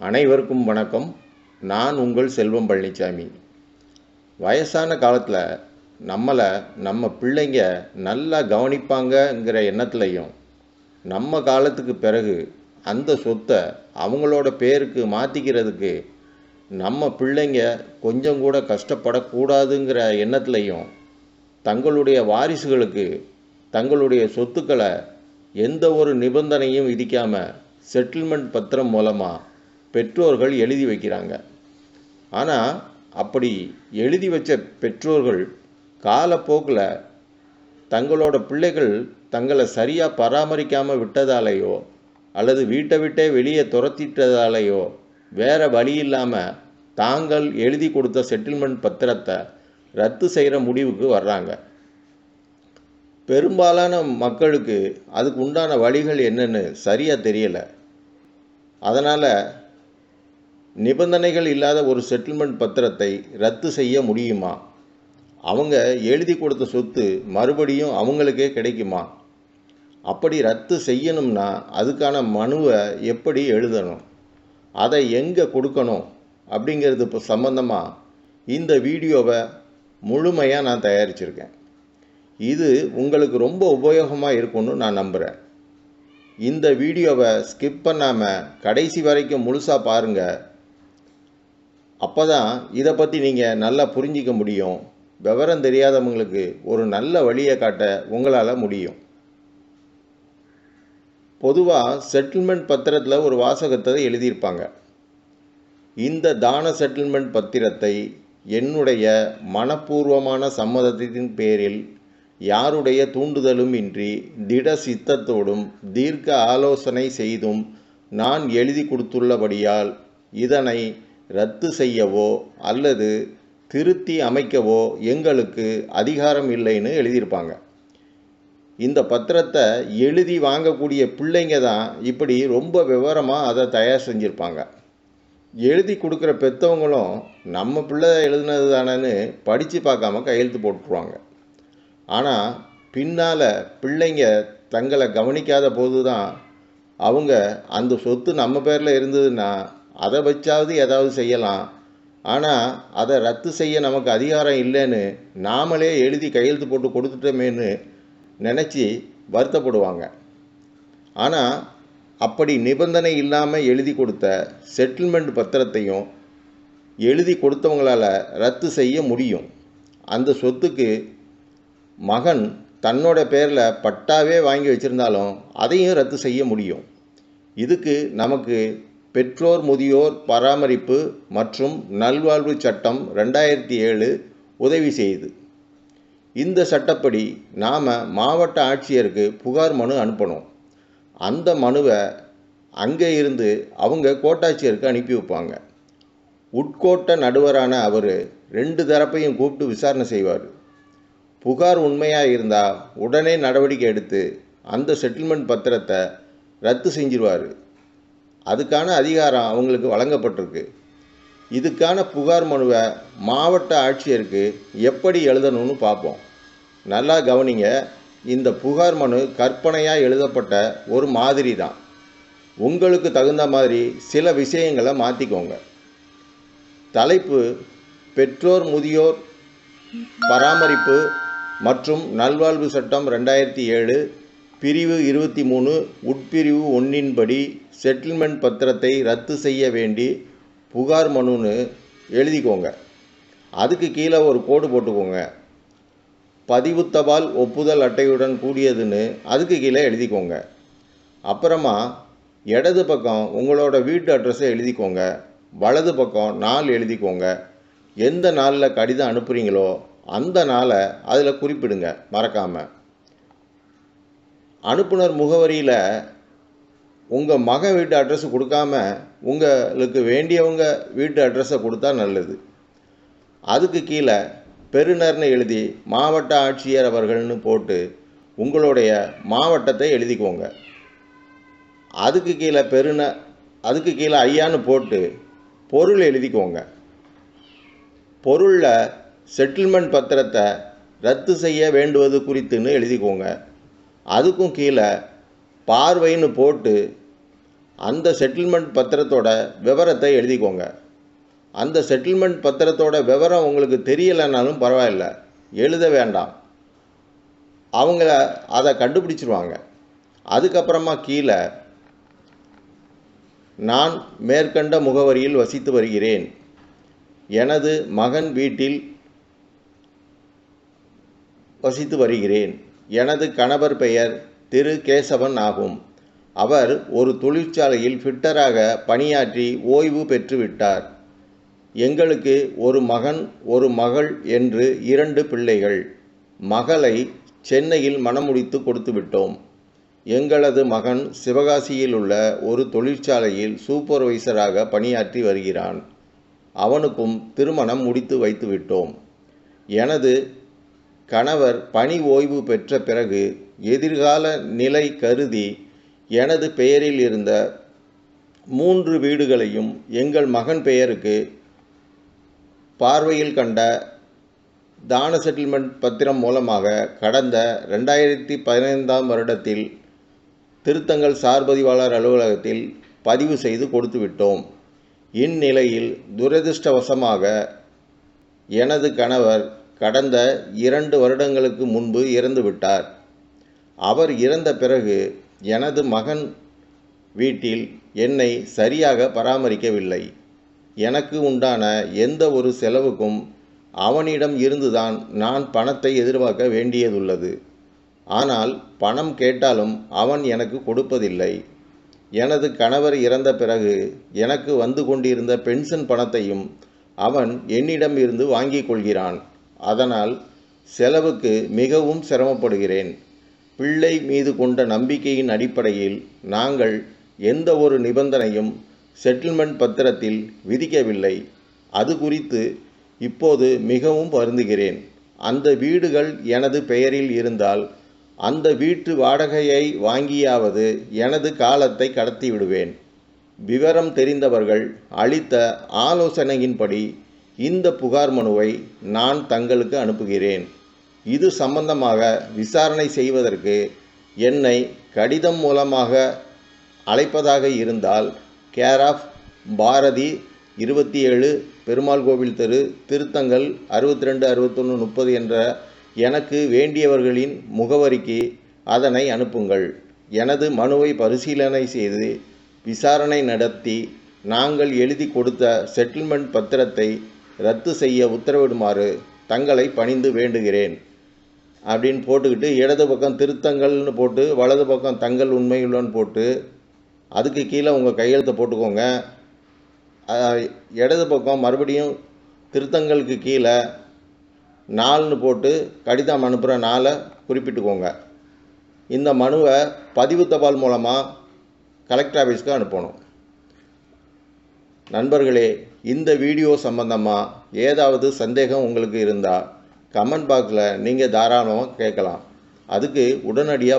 அனைவருக்கும் வணக்கம். நான் உங்கள் செல்வம் பழனிசாமி வயசான காலத்தில் நம்மளை நம்ம பிள்ளைங்க நல்லா கவனிப்பாங்கங்கிற எண்ணத்துலையும் நம்ம காலத்துக்கு பிறகு அந்த சொத்தை அவங்களோட பேருக்கு மாற்றிக்கிறதுக்கு நம்ம பிள்ளைங்க கொஞ்சம் கூட கஷ்டப்படக்கூடாதுங்கிற எண்ணத்துலையும் தங்களுடைய வாரிசுகளுக்கு தங்களுடைய சொத்துக்களை எந்த ஒரு நிபந்தனையும் விதிக்காமல் செட்டில்மெண்ட் பத்திரம் மூலமாக பெற்றோர்கள் எழுதி வைக்கிறாங்க. ஆனால் அப்படி எழுதி வச்ச பெற்றோர்கள் காலப்போக்கில் தங்களோட பிள்ளைகள் தங்களை சரியாக பராமரிக்காமல் விட்டதாலேயோ அல்லது வீட்டை விட்டே வெளியே துரத்திட்டதாலேயோ வேறு வழி இல்லாமல் தாங்கள் எழுதி கொடுத்த செட்டில்மெண்ட் பத்திரத்தை ரத்து செய்கிற முடிவுக்கு வர்றாங்க. பெரும்பாலான மக்களுக்கு அதுக்கு உண்டான வழிகள் என்னென்னு சரியாக தெரியலை. அதனால் நிபந்தனைகள் இல்லாத ஒரு செட்டில்மெண்ட் பத்திரத்தை ரத்து செய்ய முடியுமா? அவங்க எழுதி கொடுத்த சொத்து மறுபடியும் அவங்களுக்கே கிடைக்குமா? அப்படி ரத்து செய்யணும்னா அதுக்கான மனுவை எப்படி எழுதணும்? அதை எங்கே கொடுக்கணும்? அப்படிங்கிறது இப்போ சம்மந்தமாக இந்த வீடியோவை முழுமையாக நான் தயாரிச்சிருக்கேன். இது உங்களுக்கு ரொம்ப உபயோகமாக இருக்கும்னு நான் நம்புகிறேன் இந்த வீடியோவை ஸ்கிப் பண்ணாமல் கடைசி வரைக்கும் முழுசாக பாருங்கள் அப்போ தான் இதை பற்றி நீங்கள் நல்லா புரிஞ்சிக்க முடியும். விவரம் தெரியாதவங்களுக்கு ஒரு நல்ல வழியை காட்ட உங்களால் முடியும். பொதுவாக செட்டில்மெண்ட் பத்திரத்தில் ஒரு வாசகத்தை எழுதியிருப்பாங்க. இந்த தான செட்டில்மெண்ட் பத்திரத்தை என்னுடைய மனப்பூர்வமான சம்மதத்தின் பேரில் யாருடைய தூண்டுதலும் இன்றி திட சித்தத்தோடும் தீர்க்க ஆலோசனை செய்தும் நான் எழுதி கொடுத்துள்ளபடியால் இதனை ரத்து செய்யவோ அல்லது திருத்தி அமைக்கவோ எங்களுக்கு அதிகாரம் இல்லைன்னு எழுதியிருப்பாங்க. இந்த பத்திரத்தை எழுதி வாங்கக்கூடிய பிள்ளைங்க தான் இப்படி ரொம்ப விவரமாக அதை தயார் செஞ்சுருப்பாங்க. எழுதி கொடுக்குற பெற்றவங்களும் நம்ம பிள்ளை எழுதுனது தானேன்னு படித்து பார்க்காம கையெழுத்து போட்டுருவாங்க. ஆனால் பின்னால் பிள்ளைங்க தங்களை கவனிக்காத போது தான் அவங்க அந்த சொத்து நம்ம பேரில் இருந்ததுன்னா அதை வச்சாவது ஏதாவது செய்யலாம். ஆனால் அதை ரத்து செய்ய நமக்கு அதிகாரம் இல்லைன்னு நாமளே எழுதி கையெழுத்து போட்டு கொடுத்துட்டோமேன்னு நினச்சி வருத்தப்படுவாங்க. ஆனால் அப்படி நிபந்தனை இல்லாமல் எழுதி கொடுத்த செட்டில்மெண்ட் பத்திரத்தையும் எழுதி கொடுத்தவங்களால் ரத்து செய்ய முடியும். அந்த சொத்துக்கு மகன் தன்னோட பேரில் பட்டாவே வாங்கி வச்சுருந்தாலும் அதையும் ரத்து செய்ய முடியும். இதுக்கு நமக்கு பெற்றோர் முதியோர் பராமரிப்பு மற்றும் நல்வாழ்வு சட்டம் ரெண்டாயிரத்தி ஏழு உதவி செய்யுது இந்த சட்டப்படி நாம் மாவட்ட ஆட்சியருக்கு புகார் மனு அனுப்பணும். அந்த மனுவை அங்கே இருந்து அவங்க கோட்டாட்சியருக்கு அனுப்பி வைப்பாங்க. உட்கோட்ட நடுவரான அவர் ரெண்டு தரப்பையும் கூப்பிட்டு விசாரணை செய்வார். புகார் உண்மையாக இருந்தால் உடனே நடவடிக்கை எடுத்து அந்த செட்டில்மெண்ட் பத்திரத்தை ரத்து செஞ்சிருவார். அதுக்கான அதிகாரம் அவங்களுக்கு வழங்கப்பட்டிருக்கு. இதுக்கான புகார் மனுவை மாவட்ட ஆட்சியருக்கு எப்படி எழுதணும்னு பார்ப்போம். நல்லா கவனிங்க இந்த புகார் மனு கற்பனையாக எழுதப்பட்ட ஒரு மாதிரி தான். உங்களுக்கு தகுந்த மாதிரி சில விஷயங்களை மாற்றிக்கோங்க தலைப்பு பெற்றோர் முதியோர் பராமரிப்பு மற்றும் நல்வாழ்வு சட்டம் ரெண்டாயிரத்தி ஏழு பிரிவு இருபத்தி மூணு உட்பிரிவு ஒன்றின்படி செட்டில்மெண்ட் பத்திரத்தை ரத்து செய்ய வேண்டி புகார் மனுன்னு எழுதிக்கோங்க. அதுக்கு கீழே ஒரு கோடு போட்டுக்கோங்க. பதிவுத்தபால் ஒப்புதல் அட்டையுடன் கூடியதுன்னு அதுக்கு கீழே எழுதிக்கோங்க. அப்புறமா இடது பக்கம் உங்களோட வீட்டு அட்ரஸை எழுதிக்கோங்க. வலது பக்கம் நாள் எழுதிக்கோங்க. எந்த நாளில் கடிதம் அனுப்புகிறீங்களோ அந்த நாளை அதில் குறிப்பிடுங்க. மறக்காமல் அனுப்புனர் முகவரியில் உங்கள் மகன் வீட்டு அட்ரஸ் கொடுக்காம உங்களுக்கு வேண்டியவங்க வீட்டு அட்ரஸை கொடுத்தா நல்லது. அதுக்கு கீழே பெறுநர்னு எழுதி மாவட்ட ஆட்சியர் அவர்கள்னு போட்டு உங்களுடைய மாவட்டத்தை எழுதிக்கோங்க. அதுக்கு கீழே பெருன அதுக்கு கீழே ஐயான்னு போட்டு பொருள் எழுதிக்கோங்க. பொருளில் செட்டில்மெண்ட் பத்திரத்தை ரத்து செய்ய வேண்டுவது குறித்துன்னு எழுதிக்கோங்க. அதுக்கும் கீழே பார்வைன்னு போட்டு அந்த செட்டில்மெண்ட் பத்திரத்தோட விவரத்தை எழுதிக்கோங்க. அந்த செட்டில்மெண்ட் பத்திரத்தோட விவரம் உங்களுக்கு தெரியலைனாலும் பரவாயில்ல. எழுத வேண்டாம். அவங்கள அதை கண்டுபிடிச்சிருவாங்க. அதுக்கப்புறமா கீழே நான் மேற்கண்ட முகவரியில் வசித்து வருகிறேன். எனது மகன் வீட்டில் வசித்து வருகிறேன். எனது கணவர் பெயர் திரு கேசவன் ஆகும். அவர் ஒரு தொழிற்சாலையில் ஃபிட்டராக பணியாற்றி ஓய்வு பெற்றுவிட்டார். எங்களுக்கு ஒரு மகன் ஒரு மகள் என்று இரண்டு பிள்ளைகள். மகளை சென்னையில் மணமுடித்து கொடுத்து விட்டோம் எங்களது மகன் சிவகாசியில் உள்ள ஒரு தொழிற்சாலையில் சூப்பர்வைசராக பணியாற்றி வருகிறான். அவனுக்கும் திருமணம் முடித்து வைத்துவிட்டோம். எனது கணவர் பணி ஓய்வு பெற்ற பிறகு எதிர்கால நிலை கருதி எனது பெயரில் இருந்த மூன்று வீடுகளையும் எங்கள் மகன் பெயருக்கு பார்வையில் கண்ட தான செட்டில்மெண்ட் பத்திரம் மூலமாக கடந்த ரெண்டாயிரத்தி பதினைந்தாம் வருடத்தில் திருத்தங்கள் சார்பதிவாளர் அலுவலகத்தில் பதிவு செய்து கொடுத்துவிட்டோம். இந்நிலையில் துரதிர்ஷ்டவசமாக எனது கணவர் கடந்த இரண்டு வருடங்களுக்கு முன்பு இறந்துவிட்டார் அவர் இறந்த பிறகு எனது மகன் வீட்டில் என்னை சரியாக பராமரிக்கவில்லை. எனக்கு உண்டான எந்த ஒரு செலவுக்கும் அவனிடம் இருந்துதான் நான் பணத்தை எதிர்பார்க்க வேண்டியதுள்ளது. ஆனால் பணம் கேட்டாலும் அவன் எனக்கு கொடுப்பதில்லை. எனது கணவர் இறந்த பிறகு எனக்கு வந்து கொண்டிருந்த பென்ஷன் பணத்தையும் அவன் என்னிடம் இருந்து வாங்கிக் கொள்கிறான். அதனால் செலவுக்கு மிகவும் சிரமப்படுகிறேன். பிள்ளை மீது கொண்ட நம்பிக்கையின் அடிப்படையில் நாங்கள் எந்த ஒரு நிபந்தனையும் செட்டில்மெண்ட் பத்திரத்தில் விதிக்கவில்லை. அது குறித்து இப்போது மிகவும் வருந்துகிறேன். அந்த வீடுகள் எனது பெயரில் இருந்தால் அந்த வீட்டு வாடகையை வாங்கியாவது எனது காலத்தை கடத்தி விடுவேன் விவரம் தெரிந்தவர்கள் அளித்த ஆலோசனையின்படி இந்த புகார் மனுவை நான் தங்களுக்கு அனுப்புகிறேன். இது சம்பந்தமாக விசாரணை செய்வதற்கு என்னை கடிதம் மூலமாக அழைப்பதாக இருந்தால் கேர் ஆஃப் பாரதி இருபத்தி ஏழு பெருமாள் கோவில் தெரு திருத்தங்கள் அறுபத்தி ரெண்டு அறுபத்தொன்று முப்பது என்ற எனக்கு வேண்டியவர்களின் முகவரிக்கு அதனை அனுப்புங்கள். எனது மனுவை பரிசீலனை செய்து விசாரணை நடத்தி நாங்கள் எழுதி கொடுத்த செட்டில்மெண்ட் பத்திரத்தை ரத்து செய்ய உத்தரவிடுமாறு தங்களை பணிந்து வேண்டுகிறேன். அப்படின்னு போட்டுக்கிட்டு இடது பக்கம் திருத்தங்கள்னு போட்டு வலது பக்கம் தங்கள் உண்மையுள்ளன்னு போட்டு அதுக்கு கீழே உங்கள் கையெழுத்தை போட்டுக்கோங்க. இடது பக்கம் மறுபடியும் திருத்தங்களுக்கு கீழே நாள்னு போட்டு கடிதம் அனுப்புகிற நாளை குறிப்பிட்டுக்கோங்க. இந்த மனுவை பதிவு தபால் மூலமாக கலெக்டர் ஆஃபீஸ்க்கு அனுப்பணும். நண்பர்களே இந்த வீடியோ சம்பந்தமாக ஏதாவது சந்தேகம் உங்களுக்கு இருந்தால் கமெண்ட் பாக்ஸில் நீங்கள் தாராளமாக கேட்கலாம். அதுக்கு உடனடியாக